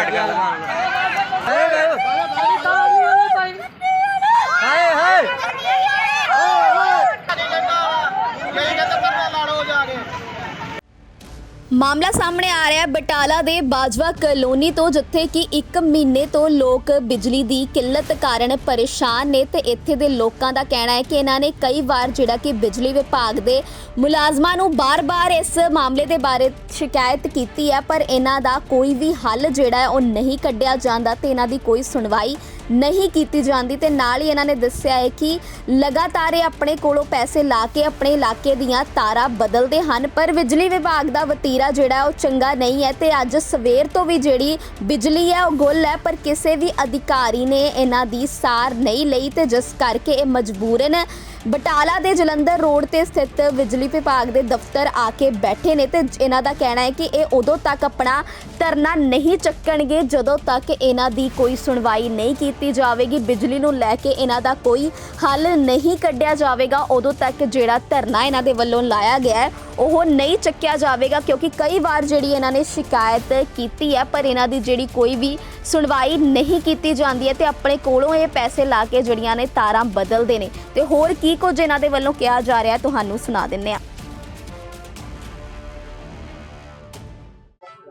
ਬੈਠ ਗਿਆ ਹਾਏ ਹਾਏ। ਮਾਮਲਾ ਸਾਹਮਣੇ ਆ ਰਿਹਾ ਹੈ। ਬਟਾਲਾ ਦੇ ਬਾਜਵਾ ਕਲੋਨੀ ਤੋਂ, ਜਿੱਥੇ ਕਿ 1 ਮਹੀਨੇ ਤੋਂ ਲੋਕ ਬਿਜਲੀ ਦੀ ਕਿੱਲਤ ਕਾਰਨ ਪਰੇਸ਼ਾਨ ਨੇ ਤੇ ਇੱਥੇ ਦੇ ਲੋਕਾਂ ਦਾ ਕਹਿਣਾ ਹੈ ਕਿ ਇਹਨਾਂ ਨੇ ਕਈ ਵਾਰ ਜਿਹੜਾ ਕਿ ਬਿਜਲੀ ਵਿਭਾਗ ਦੇ ਮੁਲਾਜ਼ਮਾਂ ਨੂੰ ਬਾਰ-ਬਾਰ ਇਸ ਮਾਮਲੇ ਦੇ ਬਾਰੇ ਸ਼ਿਕਾਇਤ ਕੀਤੀ ਹੈ, ਪਰ ਇਹਨਾਂ ਦਾ ਕੋਈ ਵੀ ਹੱਲ ਜਿਹੜਾ ਹੈ ਉਹ ਨਹੀਂ ਕੱਢਿਆ ਜਾਂਦਾ ਤੇ ਇਹਨਾਂ ਦੀ ਕੋਈ ਸੁਣਵਾਈ ਨਹੀਂ ਕੀਤੀ ਜਾਂਦੀ ਤੇ ਨਾਲ ਹੀ ਇਹਨਾਂ ਨੇ ਦੱਸਿਆ ਹੈ ਕਿ ਲਗਾਤਾਰ ਇਹ ਆਪਣੇ ਕੋਲੋਂ ਪੈਸੇ ਲਾ ਕੇ ਆਪਣੇ ਇਲਾਕੇ ਦੀਆਂ ਤਾਰਾਂ ਬਦਲਦੇ ਹਨ, ਪਰ ਬਿਜਲੀ ਵਿਭਾਗ ਦਾ ਵਤੀਰਾ ਜਿਹੜਾ ਉਹ ਚੰਗਾ ਨਹੀਂ ਹੈ ਤੇ ਅੱਜ ਸਵੇਰ ਤੋਂ ਵੀ ਜਿਹੜੀ ਬਿਜਲੀ ਹੈ ਉਹ ਗੁੱਲ ਹੈ, ਪਰ ਕਿਸੇ ਵੀ ਅਧਿਕਾਰੀ ਨੇ ਇਹਨਾਂ ਦੀ ਸਾਰ ਨਹੀਂ ਲਈ ਤੇ ਜਿਸ ਕਰਕੇ ਇਹ ਮਜਬੂਰਨ ਬਟਾਲਾ ਦੇ ਜਲੰਧਰ ਰੋਡ ਤੇ ਸਥਿਤ ਬਿਜਲੀ ਵਿਭਾਗ ਦੇ ਦਫ਼ਤਰ ਆ ਕੇ ਬੈਠੇ ਨੇ ਤੇ ਇਹਨਾਂ ਦਾ ਕਹਿਣਾ ਹੈ ਕਿ ਇਹ ਉਦੋਂ ਤੱਕ ਆਪਣਾ ਧਰਨਾ ਨਹੀਂ ਚੱਕਣਗੇ ਜਦੋਂ ਤੱਕ ਇਹਨਾਂ ਦੀ ਕੋਈ ਸੁਣਵਾਈ ਨਹੀਂ ਕੀਤੀ ਜਾਵੇਗੀ। ਬਿਜਲੀ ਨੂੰ ਲੈ ਕੇ ਇਹਨਾਂ ਦਾ ਕੋਈ ਹੱਲ ਨਹੀਂ ਕੱਢਿਆ ਜਾਵੇਗਾ। ਉਦੋਂ ਤੱਕ ਜਿਹੜਾ ਧਰਨਾ ਇਹਨਾਂ ਦੇ ਵੱਲੋਂ ਲਾਇਆ ਗਿਆ ਹੈ ਉਹ ਨਹੀਂ ਚੱਕਿਆ ਜਾਵੇਗਾ ਕਿਉਂਕਿ ਕਈ ਵਾਰ ਜਿਹੜੀ ਇਹਨਾਂ ਨੇ ਸ਼ਿਕਾਇਤ ਕੀਤੀ ਹੈ ਪਰ ਇਹਨਾਂ ਦੀ ਜਿਹੜੀ ਕੋਈ ਵੀ ਸੁਣਵਾਈ ਨਹੀਂ ਕੀਤੀ ਜਾਂਦੀ ਹੈ ਤੇ ਆਪਣੇ ਕੋਲੋਂ ਇਹ ਪੈਸੇ ਲਾ ਕੇ ਜਿਹੜੀਆਂ ਨੇ ਤਾਰਾਂ ਬਦਲਦੇ ਨੇ। ਤੇ ਹੋਰ ਕੀ ਕੁਝ ਇਹਨਾਂ ਦੇ ਵੱਲੋਂ ਕਿਹਾ ਜਾ ਰਿਹਾ ਤੁਹਾਨੂੰ ਸੁਣਾ ਦਿੰਨੇ ਆ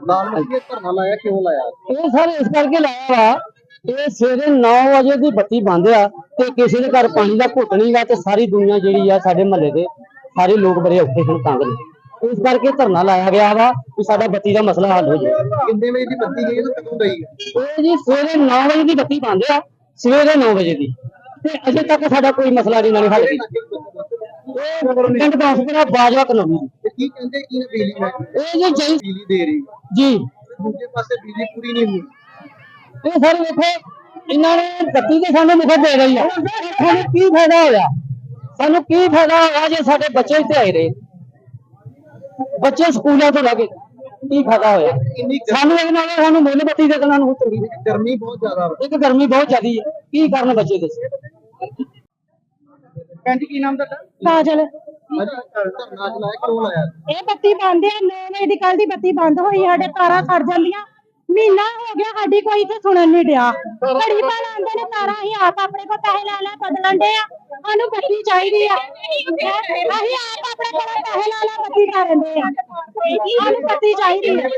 ਲਾਲ ਮੱਕੀ ਧਰਨਾ ਲਾਇਆ ਕਿਉਂ ਲਾਇਆ? ਇਹ ਸਰ ਇਸ ਕਰਕੇ ਲਾਇਆ ਵਾ ਇਹ ਸਵੇਰੇ 9 ਵਜੇ ਦੀ ਬੱਤੀ ਬੰਦ ਆ ਤੇ ਕਿਸੇ ਦੇ ਘਰ ਪਾਣੀ ਦਾ ਘੁੱਟ ਨਹੀਂਗਾ ਤੇ ਸਾਰੀ ਦੁਨੀਆ ਜਿਹੜੀ ਆ ਸਾਡੇ ਮਹੱਲੇ ਦੇ ਸਾਰੇ ਲੋਕ ਬੜੇ ਔਖੇ ਹਨ ਤੰਗ ਨੇ। ਇਸ ਕਰਕੇ ਧਰਨਾ ਲਾਇਆ ਗਿਆ ਵਾ ਕਿ ਸਾਡਾ ਬੱਤੀ ਦਾ ਮਸਲਾ ਹੱਲ ਹੋ ਜਾਏ ਕਿੰਨੇ ਵਜੇ ਦੀ ਬੱਤੀ ਗਈ ਤੇ ਕਦੋਂ ਗਈ? ਇਹ ਜੀ ਸਵੇਰੇ 9 ਵਜੇ ਦੀ ਬੱਤੀ ਬੰਦ ਆ ਸਵੇਰੇ 9 ਵਜੇ ਦੀ। ਤੇ ਅਜੇ ਤੱਕ ਸਾਡਾ ਕੋਈ ਮਸਲਾ ਨਹੀਂ ਨਾਲ ਹੱਲ ਪਿੰਡ ਦਾਸਪੁਰਾ ਬਾਜਵਾ ਕਲੋਨੀ ਤੇ ਕੀ ਕਹਿੰਦੇ ਕੀ ਨੇ ਬਿਜਲੀ ਮਹਿਕਮੇ ਇਹ ਜੀ ਜੈ ਬਿਜਲੀ ਦੇ ਰਹੀ। ਜੀ। ਦੂਜੇ ਪਾਸੇ ਬਿਜਲੀ ਪੂਰੀ ਨਹੀਂ ਹੋਈ। ਇਹ ਸਰ ਵੇਖੋ ਇਹਨਾਂ ਨੇ ਬੱਤੀ ਤੇ ਸਾਨੂੰ ਮੁਫਤ ਦੇ ਰਹੀ ਆ। ਸਾਨੂੰ ਕੀ ਫਾਇਦਾ ਹੋਇਆ? ਸਾਨੂੰ ਕੀ ਫਾਇਦਾ ਹੋਇਆ ਜੇ ਸਾਡੇ ਬੱਚੇ ਇੱਥੇ ਆਏ ਰਹੇ? ਬੱਚੇ ਸਕੂਲਾਂ ਤੋਂ ਲੱਗੇ ਕੀ ਫਾਇਦਾ ਹੋਇਆ? ਸਾਨੂੰ ਇਹ ਨਾਲ ਸਾਨੂੰ ਮੁੱਲ ਬੱਤੀ ਦੇ ਦੇਣਾ ਨੂੰ ਚੰਗੀ। ਗਰਮੀ ਬਹੁਤ ਜ਼ਿਆਦਾ ਇੱਕ ਗਰਮੀ ਬਹੁਤ ਜ਼ਿਆਦੀ ਹੈ ਕੀ ਕਰਨ ਬੱਚੇ ਦੇ? ਕਹਿੰਦੀ ਕੀ ਨਾਮ ਤੁਹਾਡਾ? ਕਾਜਲ। ਅੱਜ ਧਰਨਾ ਅੱਜ ਲਾਇਆ ਕਿਉਂ ਲਾਇਆ? ਇਹ ਬੱਤੀ ਬੰਦ ਹੈ 9 ਵਜੇ ਦੀ ਕੱਲ ਦੀ ਬੱਤੀ ਬੰਦ ਹੋਈ ਸਾਡੇ ਤਾਰਾਂ ਖੜ ਜਾਂਦੀਆਂ। ਮਹੀਨਾ ਹੋ ਗਿਆ ਸਾਡੀ ਕੋਈ ਤੇ ਸੁਣਨ ਨਹੀਂ ਡਿਆ। ਘੜੀ ਪਾ ਲਾਉਂਦੇ ਨੇ ਤਾਰਾਂ ਅਸੀਂ ਆਪ ਆਪਣੇ ਕੋਲ ਪੈਸੇ ਲੈ ਲੈ ਬਦਲਣ ਦੇ ਆ। ਸਾਨੂੰ ਬੱਤੀ ਚਾਹੀਦੀ ਆ। ਅਸੀਂ ਆਪ ਆਪਣੇ ਕੋਲ ਪੈਸੇ ਲੈ ਲੈ ਬੱਤੀ ਕਰਨ ਦੇ ਆ। ਸਾਨੂੰ ਬੱਤੀ ਚਾਹੀਦੀ ਆ।